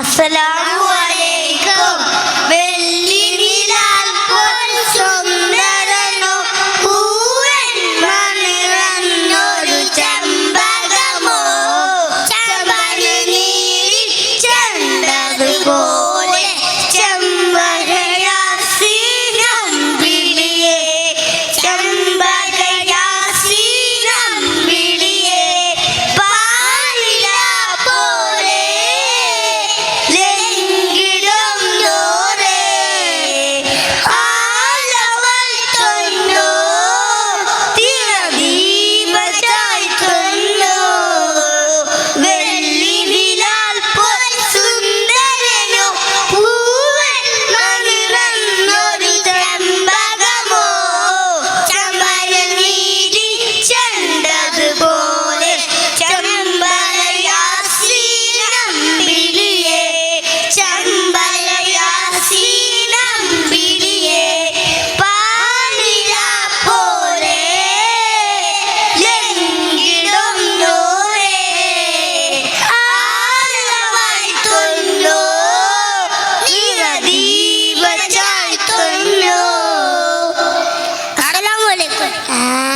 അസ്സലാമലൈക്കും വെള്ളി നിലാൽ പോൽ സുന്ദരനോ പൂവൻ മണിറന്നൊരു ചെമ്പകമോ? ചെമ്പനി Ah.